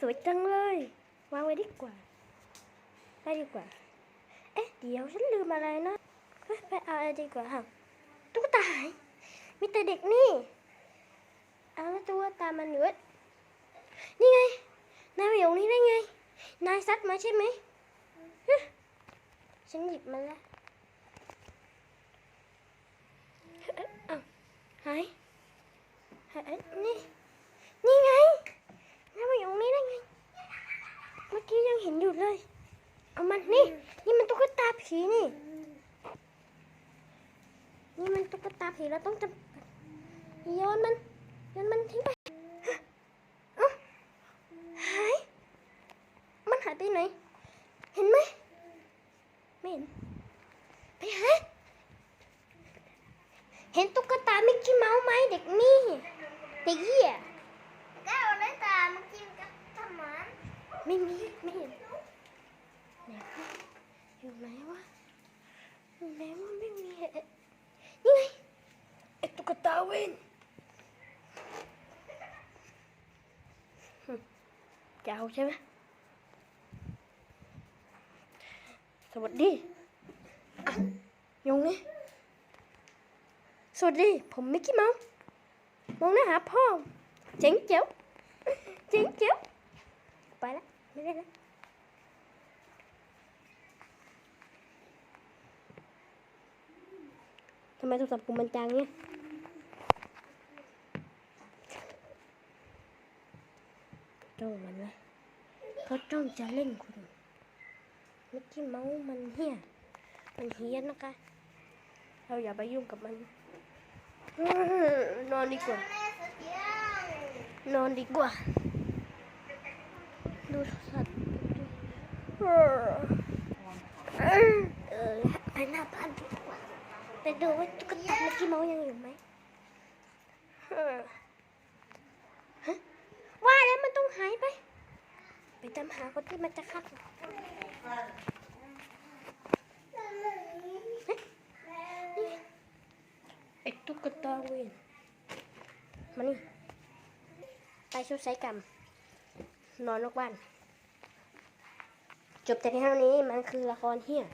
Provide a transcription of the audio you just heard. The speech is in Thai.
สวยจังเลยวางไว้ดีกว่าได้ดีกว่า เอ๊ะ เดี๋ยวฉันลืมอะไรนะไปเอาอะไรดีกว่าค่ะตุ๊กตาหายมีแต่เด็กนี่ เอาแล้วตุ๊กตามันอยู่เว้ยนี่ไง นายไปอยู่นี่ได้ไง นายซัดมาใช่ไหมฉันหยิบมันแล้วเอ๊ะอ้าวหายหายนี่ นี่ไงนายไปอยู่นี่ได้ไง เมื่อกี้ยังเห็นอยู่เลย เอามันนี่ นี่มัน ตุ๊กตาผีนี่ นี่มันตุ๊กตาผีเราต้องจับโยนมันโยนมันทิ้งไปเอ้าหาย มันหายไปไหน เห็นไหมไม่เห็น ไปหาเห็นตุ๊กตามิกกี้เมาส์ไหมเด็กนี่เด็กเหี้ยก็เอาเลยตามากินกับทำมันไม่มี ไม่เห็นไหนวะ อยู่ไหนวะอยู่ไหนวะไม่มีเอ๊ะนี่ไงไอ้ตุ๊กตาเวนจะเอาใช่ไหมสวัสดีอะยงนี่สวัสดี ผมมิกกี้เมาส์มองหน้าหาพ่อเจ๋งเจ๋วเจ๋งเจ๋วไปล้วไม่ได้ล้ว ทำไมโทรศัพท์กูมันจังเนี่ยจ้องมันไว้เพราจ้องจะเล่นคุณมิกกี้เมาส์มันเฮี้ยมันเฮี้ยนะคะ เราอย่าไปยุ่งกับมัน นอนดีกว่า นอนดีกว่า ดูสัตว์เออเออไปหน้าบ้านดีกว่า ไปดูว่าตุ๊กตาเมื่อกี้เมาส์ยังอยู่ไหมเออฮะว่าแล้วมันต้องหายไป ไปตามหาคนที่มันจะฆ่าเราเฮ้ยนี่ไอ้ตุ๊กตาเวนมานี่ ไปชุดไซกรรม นอนนอกบ้าน จบแต่เพียงเท่านี้มันคือละครเฮี้ย